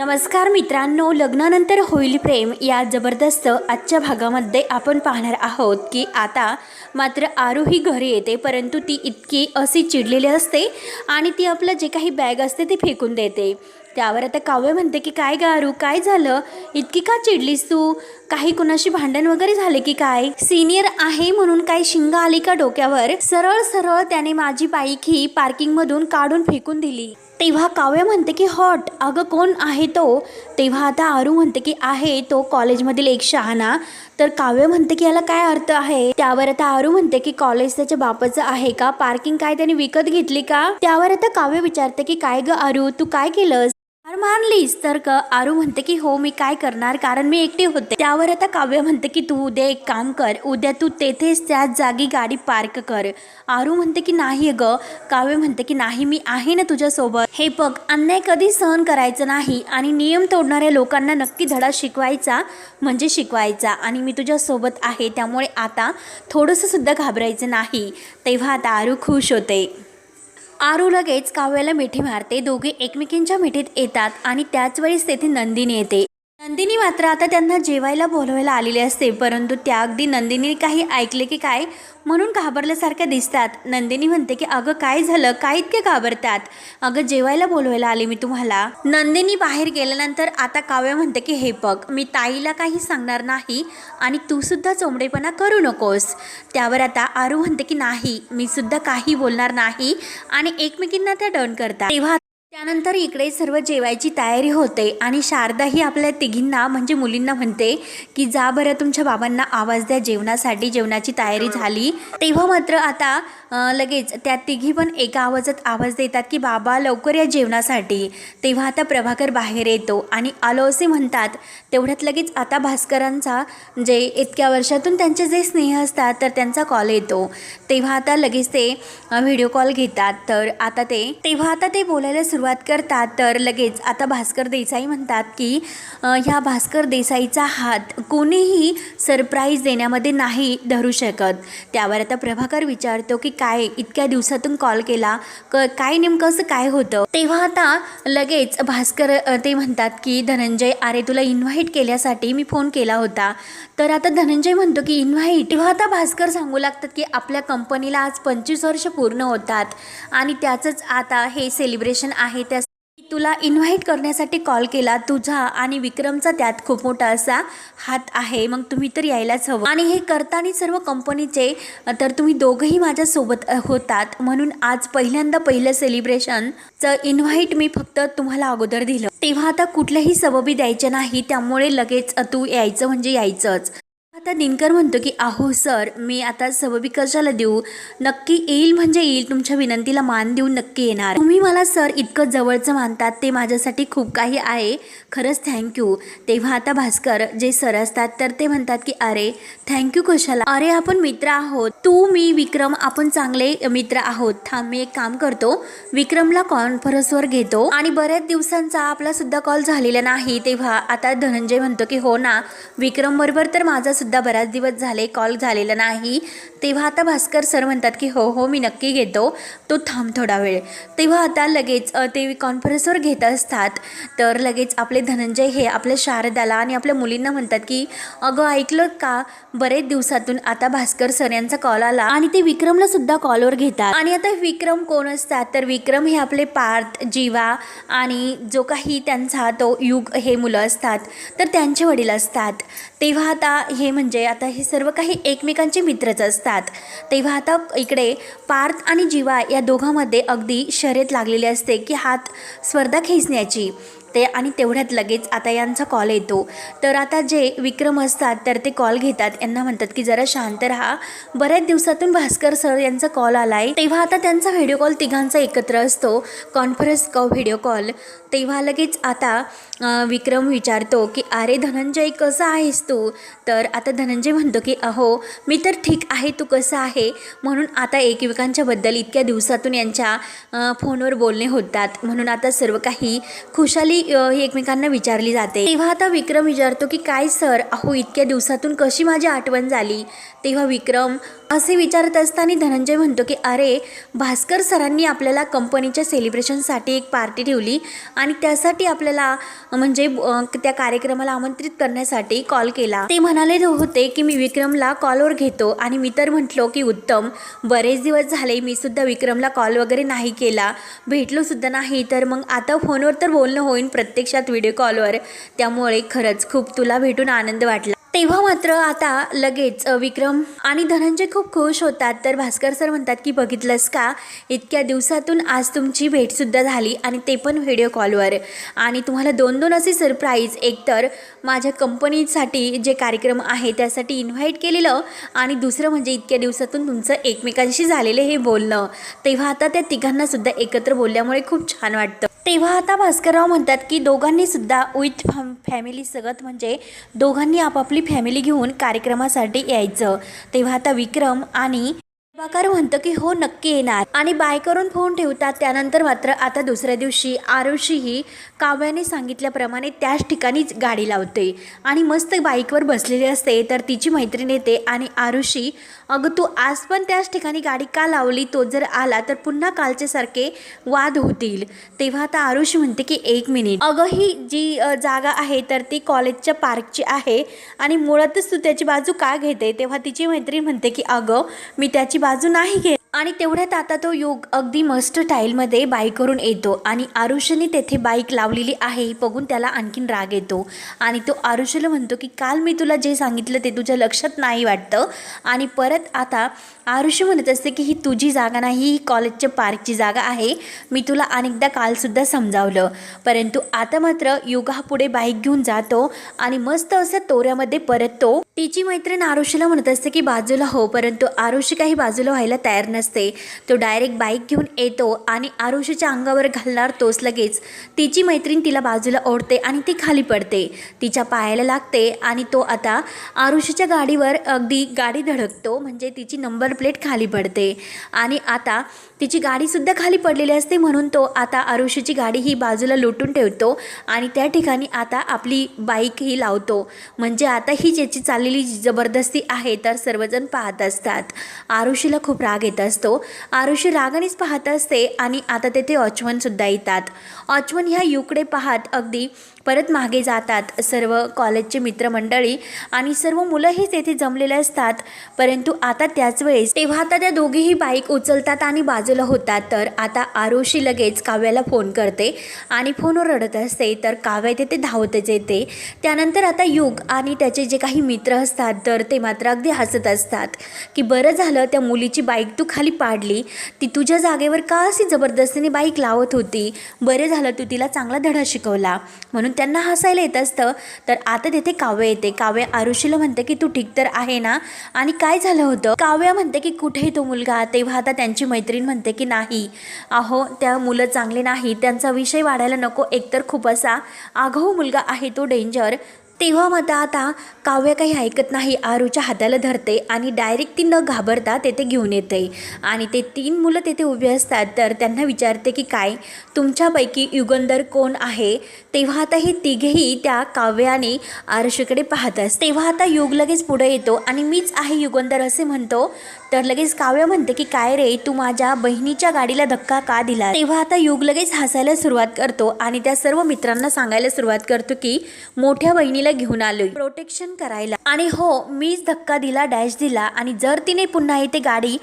नमस्कार मित्रांनो लग्नानंतर होईल प्रेम या जबरदस्त आजच्या भागामध्ये आपण पाहणार आहोत की आता मात्र आरू ही घरी येते परंतु ती इतकी अशी चिडलेली असते आणि ती आपलं जे काही बॅग असते ते फेकून देते. त्यावर आता काव्य म्हणते की काय गारू काय झालं? इतकी का चिडलीस तू? काही कुणाशी भांडण वगैरे झाले की काय? सिनियर आहे म्हणून काय शिंग आली का डोक्यावर? सरळ सरळ त्याने माझी बाईक ही पार्किंगमधून काढून फेकून दिली. तेव्हा काव्य म्हणते की हॉट अगं कोण आहे तो? तेव्हा आता आरू म्हणते की आहे तो कॉलेजमधील एक शहाणा. तर काव्य म्हणते की याला काय अर्थ आहे? त्यावर आता आरू म्हणते की कॉलेज त्याच्या बापाचं आहे का? पार्किंग काय त्याने विकत घेतली का? त्यावर आता काव्य विचारते की काय ग आरू तू काय केलंस? मानलीस तर क आरू म्हणते की हो मी काय करणार? कारण मी एकटी होते. त्यावर आता काव्य म्हणते की तू उद्या एक काम कर. उद्या तू तेथेच त्याच जागी गाडी पार्क कर. आरू म्हणते की नाही ग. काव्य म्हणते की नाही मी आहे ना तुझ्यासोबत. हे बघ अन्याय कधी सहन करायचं नाही आणि नियम तोडणाऱ्या लोकांना नक्की धडा शिकवायचा म्हणजे शिकवायचा आणि मी तुझ्यासोबत आहे त्यामुळे आता थोडंसं सुद्धा घाबरायचं नाही. तेव्हा आता आरू खुश होते. आरू लगेच काव्याला मिठी मारते. दोघे एकमेकींच्या मिठीत येतात आणि त्याच वेळेस तेथे नंदिनी येते. नंदिनी मात्र आता त्यांना जेवायला बोलवायला आलेली असते परंतु त्या अगदी नंदिनी काही ऐकले की काय म्हणून घाबरल्यासारख्या दिसतात. नंदिनी म्हणते की अगं काय झालं? काय इतके घाबरतात? अगं जेवायला बोलवायला आले मी तुम्हाला. नंदिनी बाहेर गेल्यानंतर आता काव्य म्हणते की हे बघ मी ताईला काही सांगणार नाही आणि तू सुद्धा चोंबडेपणा करू नकोस. त्यावर आता आरू म्हणते की नाही मी सुद्धा काही बोलणार नाही आणि एकमेकींना त्या डन करतात. तेव्हा त्यानंतर इकडे सर्व जेवायची तयारी होते आणि शारदा ही आपल्या तिघींना म्हणजे मुलींना म्हणते की जा बरं तुमच्या बाबांना आवाज द्या जेवणासाठी जेवणाची तयारी झाली. तेव्हा मात्र आता लगेच त्या तिघी पण एका आवाजात आवाज देतात की बाबा लवकर या जेवणासाठी. तेव्हा आता प्रभाकर बाहेर येतो आणि आलो असे म्हणतात. तेवढ्यात लगेच आता भास्करांचा जे इतक्या वर्षातून त्यांचे जे स्नेह असतात तर त्यांचा कॉल येतो. तेव्हा आता लगेच ते व्हिडिओ कॉल घेतात. तर आता ते तेव्हा आता ते बोलायला सुरुवात करतात तर लगेच आता भास्कर देसाई म्हणतात की ह्या भास्कर देसाईचा हात कोणीही सरप्राईज देण्यामध्ये नाही धरू शकत. त्यावर आता प्रभाकर विचारतो की काय इतक्या दिवसातून कॉल केला? क काय नेमकं असं काय होतं? तेव्हा आता लगेच भास्कर ते म्हणतात की धनंजय अरे तुला इन्व्हाइट केल्यासाठी मी फोन केला होता. तर आता धनंजय म्हणतो की इन्व्हाइट तेव्हा आता भास्कर सांगू लागतात की आपल्या कंपनीला आज पंचवीस वर्ष पूर्ण होतात. आणि त्याचंच आता हे सेलिब्रेशन आहे त्या तुला इन्व्हाइट करण्यासाठी कॉल केला. तुझा आणि विक्रमचा त्यात खूप मोठा असा हात आहे. मग तुम्ही तर यायलाच हवं. आणि हे करताना सर्व कंपनीचे तर तुम्ही दोघंही माझ्यासोबत होतात. म्हणून आज पहिल्यांदा पहिलं सेलिब्रेशनचं इन्व्हाइट मी फक्त तुम्हाला अगोदर दिलं. तेव्हा आता कुठल्याही सबबी द्यायचे नाही. त्यामुळे लगेच तू यायचं म्हणजे यायचंच. आता दिनकर म्हणतो की आहो सर मी आता सबबी कशाला देऊ. नक्की येईल म्हणजे येईल. तुमच्या विनंतीला मान देऊन नक्की येणार. तुम्ही मला सर इतकं जवळचं मानतात. ते माझ्यासाठी खूप काही आहे. खरंच थँक्यू तेव्हा आता भास्कर जे सर असतात तर ते म्हणतात की अरे थँक्यू कशाला? अरे आपण मित्र आहोत. तू मी विक्रम आपण चांगले मित्र आहोत. थांब मी एक काम करतो. विक्रमला कॉन्फरन्सवर घेतो आणि बऱ्याच दिवसांचा आपला सुद्धा कॉल झालेला नाही. तेव्हा आता धनंजय म्हणतो की हो ना विक्रम बरोबर तर माझा सुद्धा बराच दिवस झाले कॉल झालेला नाही. तेव्हा आता भास्कर सर म्हणतात की हो हो मी नक्की घेतो. तो थांब थोडा वेळ. तेव्हा आता लगेच ते कॉन्फरन्सवर घेत असतात. तर लगेच आपले धनंजय हे आपल्या शारदाला आणि आपल्या मुलींना म्हणतात की अगं ऐकलं का? बरेच दिवसातून आता भास्कर सर यांचा कॉल आला आणि ते विक्रमला सुद्धा कॉलवर घेतात. आणि आता विक्रम कोण असतात? तर विक्रम हे आपले पार्थ जीवा आणि जो काही त्यांचा तो युग हे मुलं असतात. तर त्यांचे वडील असतात. तेव्हा आता हे म्हणजे आता हे सर्व काही एकमेकांचे मित्रच असतात. तेव्हा आता इकडे पार्थ आणि जीवा या दोघांमध्ये अगदी शर्यत लागलेली असते की हात स्पर्धा खेचण्याची. ते आणि तेवढ्यात लगेच आता यांचा कॉल येतो. तर आता जे विक्रम असतात तर ते कॉल घेतात. यांना म्हणतात की जरा शांत राहा. बऱ्याच दिवसातून भास्कर सर यांचा कॉल आलाय. तेव्हा आता त्यांचा व्हिडिओ कॉल तिघांचा एकत्र असतो. कॉन्फरन्स कॉ व्हिडिओ कॉल तेव्हा लगेच आता विक्रम विचारतो की अरे धनंजय कसा आहेस तू? तर आता धनंजय म्हणतो की अहो मी तर ठीक आहे. तू कसं आहे? म्हणून आता एकमेकांच्याबद्दल इतक्या दिवसातून यांच्या फोनवर बोलणे होतात. म्हणून आता सर्व काही खुशाली ही एकमेकांना विचारली जाते. तेव्हा आता विक्रम विचारतो की काय सर अहो इतक्या दिवसातून कशी माझी आठवण झाली? तेव्हा विक्रम असे विचारत असताना धनंजय म्हणतो की अरे भास्कर सरांनी आपल्याला कंपनीच्या सेलिब्रेशनसाठी एक पार्टी ठेवली आणि त्यासाठी आपल्याला म्हणजे त्या कार्यक्रमाला आमंत्रित करण्यासाठी कॉल केला. ते म्हणाले होते की मी विक्रमला कॉलवर घेतो आणि मी तर म्हटलो की उत्तम बरेच दिवस झाले मी सुद्धा विक्रमला कॉल वगैरे नाही केला. भेटलो सुद्धा नाही तर मग आता फोनवर तर बोलणं होईन प्रत्यक्षात व्हिडिओ कॉलवर त्यामुळे खरंच खूप तुला भेटून आनंद वाटला. तेव्हा मात्र आता लगेच विक्रम आणि धनंजय खूप खुश होतात. तर भास्कर सर म्हणतात की बघितलंस का? इतक्या दिवसातून आज तुमची भेटसुद्धा झाली आणि ते पण व्हिडिओ कॉलवर आणि तुम्हाला दोन दोन असे सरप्राईज एकतर माझ्या कंपनीसाठी जे कार्यक्रम आहे त्यासाठी इन्व्हाइट केलेलं आणि दुसरं म्हणजे इतक्या दिवसातून तुमचं एकमेकांशी झालेलं हे बोलणं. तेव्हा आता त्या तिघांनासुद्धा एकत्र बोलल्यामुळे खूप छान वाटतं. तेव्हा आता भास्करराव म्हणतात की दोघांनीसुद्धा विथ फॅम फॅमिली सगत म्हणजे दोघांनी आपापली फॅमिली घेऊन कार्यक्रमासाठी यायचं. तेव्हा आता विक्रम आणि प्रभाकर म्हणतं की हो नक्की येणार. आणि बाय करून फोन ठेवतात त्यानंतर मात्र आता दुसऱ्या दिवशी आरुषी ही काव्याने सांगितल्याप्रमाणे त्याच ठिकाणीच गाडी लावते. आणि मस्त बाईकवर बसलेली असते तर तिची मैत्रीण येते आणि आरुषी अगं तू आज पण त्याच ठिकाणी गाडी का लावली? तो जर आला तर पुन्हा कालच्यासारखे वाद होतील. तेव्हा आता आरुषी म्हणते की एक मिनिट. अगं ही जी जागा आहे तर ती कॉलेजच्या पार्कची आहे आणि मुळातच तू त्याची बाजू का घेते? तेव्हा तिची मैत्रीण म्हणते की अगं मी त्याची बाजू बाजू नाही घेत. आणि तेवढ्यात आता तो योग अगदी मस्त स्टाईलमध्ये बाईकवरून येतो. आणि आरुषने तेथे बाईक लावलेली आहे. बघून त्याला आणखीन राग येतो. आणि तो आरुषला म्हणतो की काल मी तुला जे सांगितलं ते तुझ्या लक्षात नाही वाटतं. आणि परत आता आरुषी म्हणत असते की ही तुझी जागा नाही. ही कॉलेजच्या पार्कची जागा आहे. मी तुला अनेकदा कालसुद्धा समजावलं. परंतु आता मात्र योग हा पुढे बाईक घेऊन जातो आणि मस्त असं तोऱ्यामध्ये परततो. तिची मैत्रीण आरुषीला म्हणत असते की बाजूला हो. परंतु आरुषी काही बाजूला व्हायला तयार नसते. तो डायरेक्ट बाईक घेऊन येतो आणि आरुषीच्या अंगावर घालणार तोच लगेच. तिची मैत्रीण तिला बाजूला ओढते आणि ती खाली पडते. तिच्या पायाला लागते आणि तो आता आरुषीच्या गाडीवर अगदी गाडी धडकतो म्हणजे तिची नंबर प्लेट खाली पडते. आणि आता तिची गाडीसुद्धा खाली पडलेली असते म्हणून तो आता आरुषीची गाडी ही बाजूला लुटून ठेवतो आणि त्या ठिकाणी आता आपली बाईक ही लावतो. म्हणजे आता ही ज्याची चाललेली जबरदस्ती आहे तर सर्वजण पाहत असतात. आरुषीला खूप राग येत असतो. आरुषी रागानेच पाहत असते आणि आता तेथे अचवनसुद्धा येतात. अचवन ह्या युकडे पाहत अगदी परत मागे जातात सर्व कॉलेजचे मित्रमंडळी आणि सर्व मुलंही तेथे जमलेले असतात. परंतु आता त्याच वेळेस तेव्हा आता त्या दोघीही बाईक उचलतात आणि बाजूला होतात. तर आता आरुषी लगेच काव्याला फोन करते आणि फोनवर रडत असते. तर काव्या तेथे धावतच येते. त्यानंतर आता युग आणि त्याचे जे काही मित्र असतात तर ते मात्र अगदी हसत असतात. की बरं झालं त्या मुलीची बाईक तू खाली पाडली. ती तुझ्या जागेवर का अशी जबरदस्तीने बाईक लावत होती? बरं झालं तू तिला चांगला धडा शिकवला. म्हणून त्यांना हसायला येत असतं. तर आता तिथे काव्य येते. काव्य आरुषीला म्हणते की तू ठीक तर आहे ना? आणि काय झालं होतं? काव्य म्हणते की कुठे तो मुलगा तेव्हा आता त्यांची मैत्रीण म्हणते की नाही. अहो त्या मुलं चांगले नाही त्यांचा विषय वाढायला नको. एकतर खूप असा आघाऊ मुलगा आहे तो डेंजर. तेव्हा मात्र आता काव्य काही ऐकत नाही आरूच्या हाताला धरते आणि डायरेक्ट ती न घाबरता तेथे घेऊन येते. आणि ते तीन मुलं तेथे उभे असतात तर त्यांना विचारते की काय तुमच्यापैकी युगंधर कोण आहे? तेव्हा आता हे तिघेही त्या काव्याने आरुषीकडे पाहत असतात. तेव्हा आता युग लगेच पुढे येतो आणि मीच आहे युगंधर असे म्हणतो तर लगेच काव्य म्हणते की काय रे तू माझ्या बहिणीच्या गाडीला धक्का का दिला? तेव्हा आता युग लगेच हसायला सुरुवात करतो आणि त्या सर्व मित्रांना सांगायला सुरुवात करतो की मोठ्या बहिणीला घेऊन आलोय प्रोटेक्शन करायला. आणि हो मीच धक्का दिला डॅश दिला आणि जर तिने पुन्हा इथे गाडी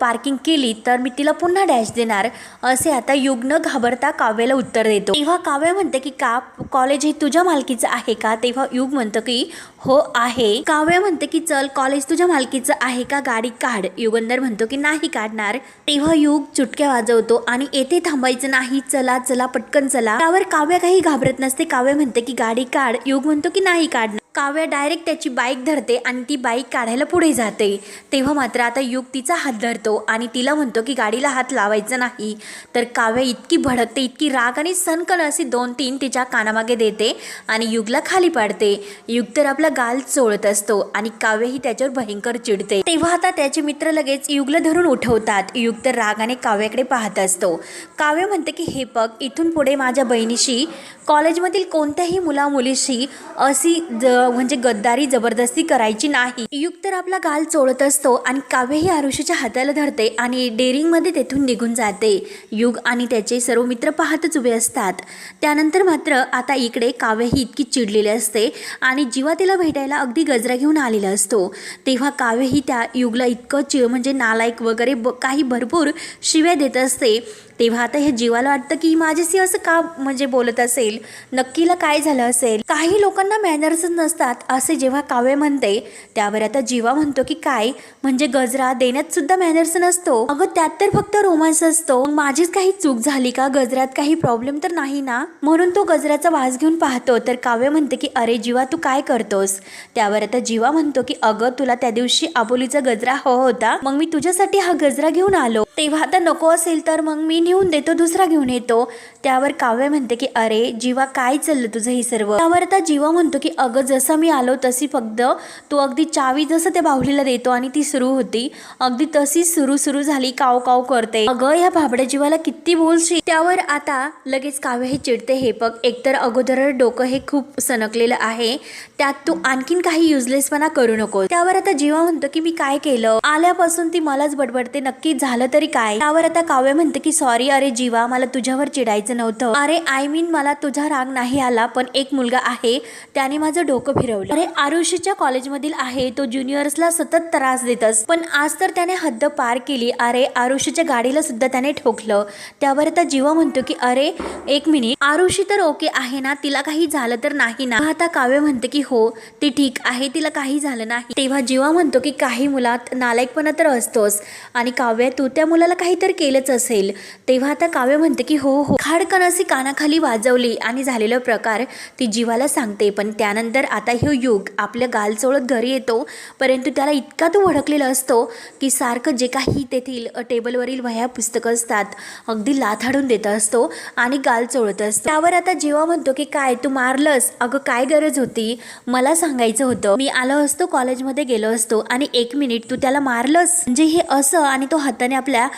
पार्किंग केली तर मी तिला पुन्हा डॅश देणार असे आता युग न घाबरता काव्याला उत्तर देतो. तेव्हा काव्य म्हणते की का कॉलेज हे तुझ्या मालकीचं आहे का? तेव्हा युग म्हणतो की हो आहे. काव्य म्हणते की चल कॉलेज तुझ्या मालकीचं आहे का? गाडी काढ. युगंधर म्हणतो की नाही काढणार. तेव्हा युग चुटक्या वाजवतो आणि येथे थांबायचं नाही. चला चला पटकन चला. त्यावर काव्य काही घाबरत नसते. काव्य म्हणते की गाडी काढ. युग म्हणतो की नाही काढणार. काव्य डायरेक्ट त्याची बाईक धरते आणि ती बाईक काढायला पुढे जाते. तेव्हा मात्र आता युग तिचा हात धरतो आणि तिला म्हणतो की गाडीला हात लावायचा नाही. तर काव्य इतकी भडकते इतकी राग आणि सनकन अशी दोन तीन तिच्या कानामागे देते आणि युगला खाली पाडते. युग तर आपला गाल चोळत असतो आणि काव्य ही त्याच्यावर भयंकर चिडते. तेव्हा आता त्याचे मित्र लगेच युगला धरून उठवतात. युग तर रागाने काव्याकडे पाहत असतो. काव्य म्हणते की हे बघ इथून पुढे माझ्या बहिणीशी कॉलेजमधील कोणत्याही मुला मुलीशी अशी ज म्हणजे गद्दारी जबरदस्ती करायची नाही. युग तर आपला गाल चोळत असतो आणि काव्य ही आरुषीच्या हाताला धरते आणि डेअरिंगमध्ये तेथून निघून जाते. युग आणि त्याचे सर्व मित्र पाहतच उभे असतात. त्यानंतर मात्र आता इकडे काव्यही इतकी चिडलेली असते आणि जीवा तिला भेटायला अगदी गजरा घेऊन आलेला असतो. तेव्हा काव्यही त्या युगला इतकं चि म्हणजे नालायक वगैरे ब काही भरपूर शिव्या देत असते. तेव्हा आता हे जीवाला वाटतं की माझ्याशी असं का म्हणजे बोलत असेल? नक्कीला काय झालं असेल? काही लोकांना मॅनर्स नसतात असे जेव्हा काव्य म्हणते त्यावर आता जीवा म्हणतो की काय? म्हणजे गजरा देण्यात सुद्धा मॅनर्स नसतो. अगं त्यात तर फक्त रोमांस असतो. मग माझीच काही चूक झाली का? गजरात काही प्रॉब्लेम तर नाही ना? म्हणून तो गजराचा वास घेऊन पाहतो. तर काव्य म्हणते की अरे जीवा तू काय करतोस? त्यावर आता जीवा म्हणतो की अगं तुला त्या दिवशी आबोलीचा गजरा हवा होता. मग मी तुझ्यासाठी हा गजरा घेऊन आलो. तेव्हा आता नको असेल तर मग मी नेऊन देतो दुसरा घेऊन येतो. त्यावर काव्य म्हणते की अरे जीवा काय चाललं तुझं हे सर्व? त्यावर आता जीवा म्हणतो की अगं जसं मी आलो तशी फक्त तू अगदी चावी जसं त्या बाहुलीला देतो आणि ती सुरू होती अगदी तशी सुरू सुरू झाली काव काव करते. अगं या भाबड्या जीवाला किती बोलशी त्यावर आता लगेच काव्य हे चिडते. हे बघ एकतर अगोदर डोकं हे खूप सनकलेलं आहे त्यात तू आणखीन काही युजलेसपणा करू नको. त्यावर आता जीवा म्हणतो की मी काय केलं? आल्यापासून ती मलाच बडबडते. नक्की झालं तरी काय? त्यावर आता काव्य म्हणते की सॉरी अरे जीवा मला तुझ्यावर चिडायचं नव्हतं. अरे आय मीन मला तुझा राग नाही आला पण एक मुलगा आहे त्याने माझं डोकं फिरवलं. अरे आरुषीच्या कॉलेजमधील आहे तो ज्युनियर्सला सतत त्रास देतस पण आज तर त्याने हद्द पार केली. अरे आरुषीच्या गाडीला सुद्धा त्याने ठोकलं. त्यावर आता जीवा म्हणतो की अरे एक मिनिट. आरुषी तर ओके आहे ना तिला काही झालं तर नाही ना? आता काव्य म्हणते की हो ती ठीक आहे तिला काही झालं नाही. तेव्हा जीवा म्हणतो की काही मुलात नालायकपणा तर असतोच. आणि काव्य तू त्या मुलाला काहीतरी केलंच असेल. तेव्हा आता काव्य म्हणते की हो हो. खाड अशी कानाखाली वाजवली आणि झालेला प्रकार ती जीवाला सांगते. पण त्यानंतर आता हे युग आपल्या गाल चोळत घरी येतो. परंतु त्याला इतका तो भडकलेला असतो की सारखं जे काही तेथील टेबलवरील वह्या पुस्तकं असतात अगदी लाथाडून देत असतो आणि गाल चोळत असतो. त्यावर आता जेव्हा म्हणतो की काय तू मारलंस? अगं काय गरज होती? मला सांगायचं होतं. मी आलो असतो कॉलेजमध्ये गेलो असतो आणि एक मिनिट तू त्याला मारलंस? म्हणजे हे असं आणि तो हाताने आपल्या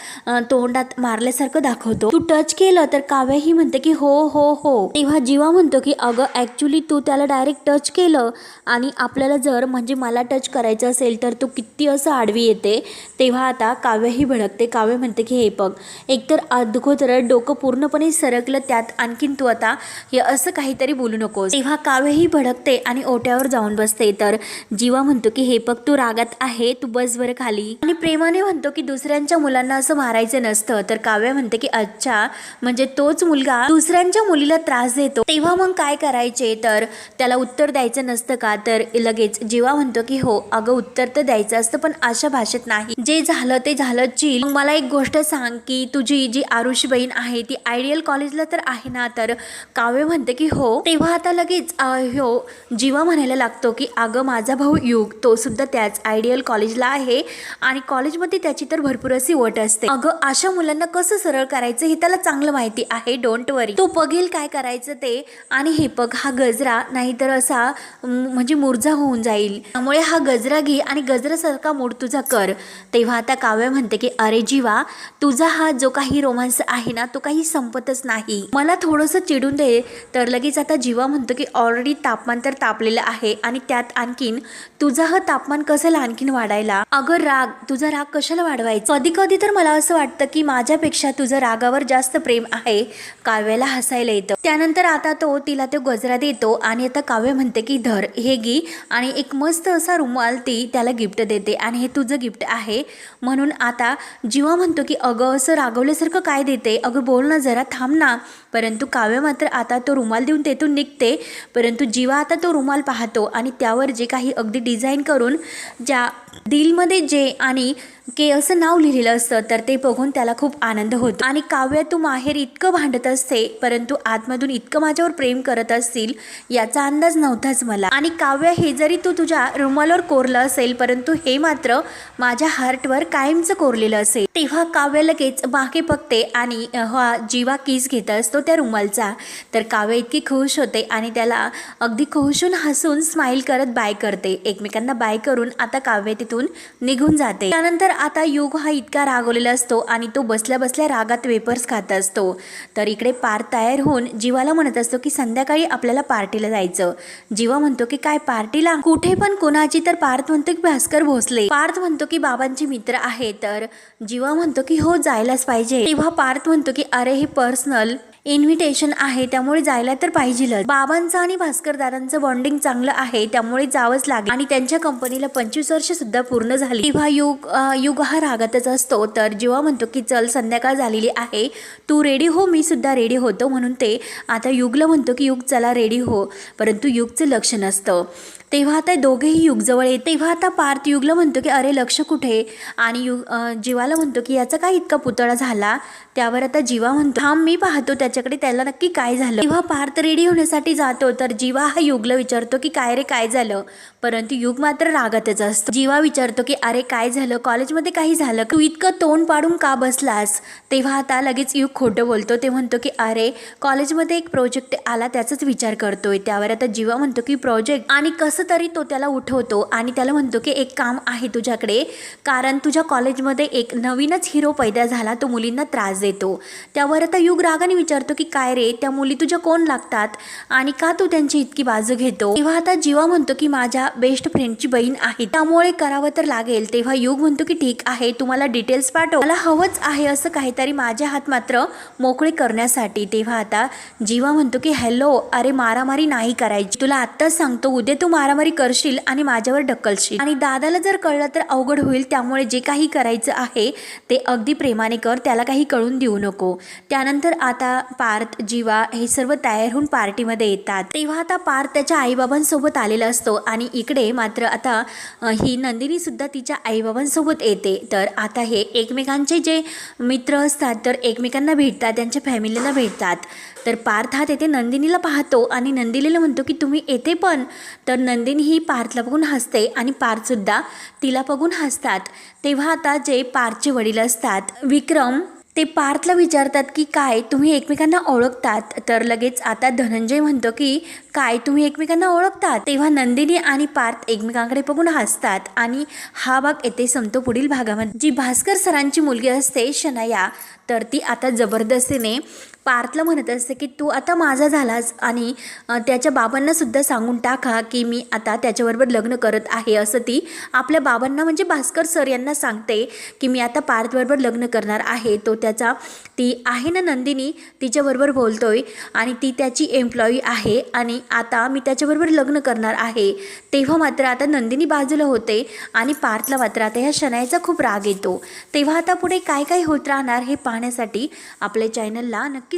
तोंडात मारल्यासारखं दाखवतो. तू टच केलं तर काव्य ही म्हणते की हो हो हो. तेव्हा जीवा म्हणतो की अगं ॲक्च्युली तू त्याला डायरेक्ट टच केलं आणि आपल्याला जर म्हणजे मला टच करायचं असेल तर तू किती असं आडवी येते. तेव्हा आता काव्यही भडकते. काव्य म्हणते की हे बघ एकतर अगोदर डोकं पूर्णपणे सरकलं त्यात आणखीन तू आता हे असं काहीतरी बोलू नकोस. तेव्हा काव्यही भडकते आणि ओट्यावर जाऊन बसते. तर जीवा म्हणतो की हे बघ तू रागात आहे. तू बस बरं खाली. आणि प्रेमाने म्हणतो की दुसऱ्यांच्या मुलांना असं मारायचं नसतं. तर काव्य म्हणते की अच्छा म्हणजे तोच मुलगा दुसऱ्यांच्या मुलीला त्रास देतो. तेव्हा मग काय करायचे? तर त्याला उत्तर द्यायचं नसतं का? तर लगेच जीवा म्हणतो की हो अगं उत्तर तर द्यायचं असतं पण अशा भाषेत नाही. जे झालं ते झालं चिल. मला एक गोष्ट सांग की तुझी जी आरुषी बहीण आहे ती आयडियल कॉलेजला तर आहे ना? तर काव्य म्हणते की हो. तेव्हा आता लगेच हो जीवा म्हणायला लागतो की अगं माझा भाऊ युग तो सुद्धा त्याच आयडियल कॉलेजला आहे आणि कॉलेजमध्ये त्याची तर भरपूर अशी वट असते. अगं अशा मुलांना कसं सरळ करायचं हे त्याला चांगलं माहिती आहे. डोंट वरी तो बघेल काय करायचं ते. आणि हे बघ हा गजरा नाहीतर असा म्हणजे मुरझा होऊन जाईल. त्यामुळे हा गजरा घे आणि गजरासारखा मूड तुझा कर. तेव्हा आता काव्य म्हणते की अरे जीवा तुझा हा जो काही रोमांस आहे ना तो काही संपतच नाही. मला थोडंसं चिडून दे. तर लगेच आता जीवा म्हणतो की ऑलरेडी तापमान तर तापलेलं आहे आणि त्यात आणखीन तुझा हा तापमान कशाला आणखीन वाढायला? अगं राग तुझा राग कशाला वाढवायचा? कधी कधी तर मला असं वाटतं की माझ्यापेक्षा तुझं रागावर जास्त प्रेम आहे. काव्याला हसायला येतं. त्यानंतर आता तो तिला तो गजरा देतो आणि आता काव्य म्हणते की धर हे घे आणि एक मस्त असा रुमाल ती त्याला गिफ्ट देते आणि हे तुझं गिफ्ट आहे. म्हणून आता जीवा म्हणतो की अगं असं रागवल्यासारखं काय देते? अगं बोल ना जरा थांब ना. परंतु काव्य मात्र आता तो रुमाल देऊन तेथून निघते. परंतु जीवा आता तो रुमाल पाहतो आणि त्यावर जे काही अगदी डिझाईन करून ज्या दिलमध्ये जे आणि के असं नाव लिहिलेलं असतं तर ते बघून त्याला खूप आनंद होतो. आणि काव्य तू माहेर इतकं भांडत असते परंतु आतमधून इतकं माझ्यावर प्रेम करत असतील याचा अंदाज नव्हताच मला. आणि काव्य हे जरी तू तुझ्या रुमालवर कोरलं असेल परंतु हे मात्र माझ्या हार्टवर कायमचं कोरलेलं असेल. तेव्हा काव्य लगेच बाकी बघते आणि हा जीवा किस घेत असतो त्या रुमालचा. तर काव्य इतकी खुश होते आणि त्याला अगदी खुशून हसून स्माईल करत बाय करते. एकमेकांना बाय करून आता काव्य तिथून निघून जाते. त्यानंतर आता युग हा इतका रागवलेला असतो आणि तो बसल्या बसल्या रागात वेपर्स खात असतो. तर इकडे पार तयार होऊन जीवाला म्हणत असतो की संध्याकाळी आपल्याला पार्टीला जायचं. जीवा म्हणतो की काय पार्टीला? कुठे पण कोणाची तर पार्थ म्हणतो की भास्कर भोसले. पार्थ म्हणतो की बाबांचे मित्र आहे तर जीवा म्हणतो की हो जायलाच पाहिजे. तेव्हा पार्थ म्हणतो की अरे हे पर्सनल इन्व्हिटेशन आहे त्यामुळे जायला तर पाहिजेलच. बाबांचं आणि भास्करदारांचं बॉन्डिंग चांगलं आहे त्यामुळे जावंच लागेल. आणि त्यांच्या कंपनीला पंचवीस वर्ष सुद्धा पूर्ण झाली. तेव्हा युग युग हा रागातच असतो. तर जेव्हा म्हणतो की चल संध्याकाळ झालेली आहे. तू रेडी हो मी सुद्धा रेडी होतो. म्हणून ते आता युगला म्हणतो की युग चला रेडी हो. परंतु युगचं लक्ष नसतं तेव्हा आता दोघेही युगजवळ येत तेव्हा आता पार्थ युगला म्हणतो की अरे लक्ष कुठे आणि युग जीवाला म्हणतो की याचा काय इतका पुतळा झाला? त्यावर आता जीवा म्हणतो. हा मी पाहतो त्याच्याकडे त्याला नक्की काय झालं. तेव्हा पार्थ रेडी होण्यासाठी जातो तर जीवा हा युगला विचारतो की काय रे काय झालं? परंतु युग मात्र रागातच असतो. जीवा विचारतो की अरे काय झालं? कॉलेजमध्ये काही झालं? तू इतकं तोंड पाडून का बसलास? तेव्हा आता लगेच युग खोटं बोलतो. ते म्हणतो की अरे कॉलेजमध्ये एक प्रोजेक्ट आला त्याचाच विचार करतोय. त्यावर आता जीवा म्हणतो की प्रोजेक्ट. आणि कसं तरी तो त्याला उठवतो आणि त्याला म्हणतो की एक काम आहे तुझ्याकडे कारण तुझ्या कॉलेजमध्ये एक नवीनच हिरो पैदा झाला तो मुलींना त्रास देतो. त्यावर आता युग रागाने विचारतो की काय रे त्या मुली तुझ्या कोण लागतात आणि का तू त्यांची इतकी बाजू घेतो? तेव्हा आता जीवा म्हणतो की माझ्या बेस्ट फ्रेंडची बहीण आहे. त्यामुळे करावं तर लागेल. तेव्हा युग म्हणतो की ठीक आहे तुम्हाला डिटेल्स पाठव. मला हवंच आहे असं काहीतरी माझे हात मात्र मोकळे करण्यासाठी. तेव्हा आता जीवा म्हणतो की हॅलो अरे मारामारी नाही करायची. तुला आत्ताच सांगतो उद्या तू मारामारी करशील आणि माझ्यावर ढकलशील. आणि दादाला जर कळलं तर अवघड होईल त्यामुळे जे काही करायचं आहे ते अगदी प्रेमाने कर त्याला काही कळून देऊ नको. त्यानंतर आता पार्थ जीवा हे सर्व तयार होऊन पार्टीमध्ये येतात. तेव्हा आता पार्थ त्याच्या आईबाबांसोबत आलेला असतो आणि इकडे मात्र आता ही नंदिनी सुद्धा तिच्या आईबाबांसोबत येते. तर आता हे एकमेकांचे जे मित्र असतात तर एकमेकांना भेटतात त्यांच्या फॅमिलीला भेटतात. तर पार्थ हा तेथे नंदिनीला पाहतो आणि नंदिनीला म्हणतो की तुम्ही येते पण? तर नंदिनी ही पार्थला बघून हसते आणि पार्थसुद्धा तिला बघून हसतात. तेव्हा आता जे पार्थचे वडील असतात विक्रम ते पार्थला विचारतात की काय तुम्ही एकमेकांना ओळखतात? तर लगेच आता धनंजय म्हणतो की काय तुम्ही एकमेकांना ओळखतात? तेव्हा नंदिनी आणि पार्थ एकमेकांकडे बघून हसतात आणि हा भाग येथे संपतो पुढील भागामध्ये. जी भास्कर सरांची मुलगी असते शनया तर ती आता जबरदस्तीने पार्थला म्हणत असते की तू आता माझा झालास आणि त्याच्या बाबांनासुद्धा सांगून टाका की मी आता त्याच्याबरोबर लग्न करत आहे असं ती आपल्या बाबांना म्हणजे भास्कर सर यांना सांगते की मी आता पार्थबरोबर लग्न करणार आहे. तो त्याचा ती आहे ना नंदिनी तिच्याबरोबर बोलतोय आणि ती त्याची एम्प्लॉई आहे आणि आता मी त्याच्याबरोबर लग्न करणार आहे. तेव्हा मात्र आता नंदिनी बाजूला होते आणि पार्थला मात्र आता ह्या शनायचा खूप राग येतो. तेव्हा आता पुढे काय काय होत राहणार हे पाहण्यासाठी आपल्या चॅनलला नक्की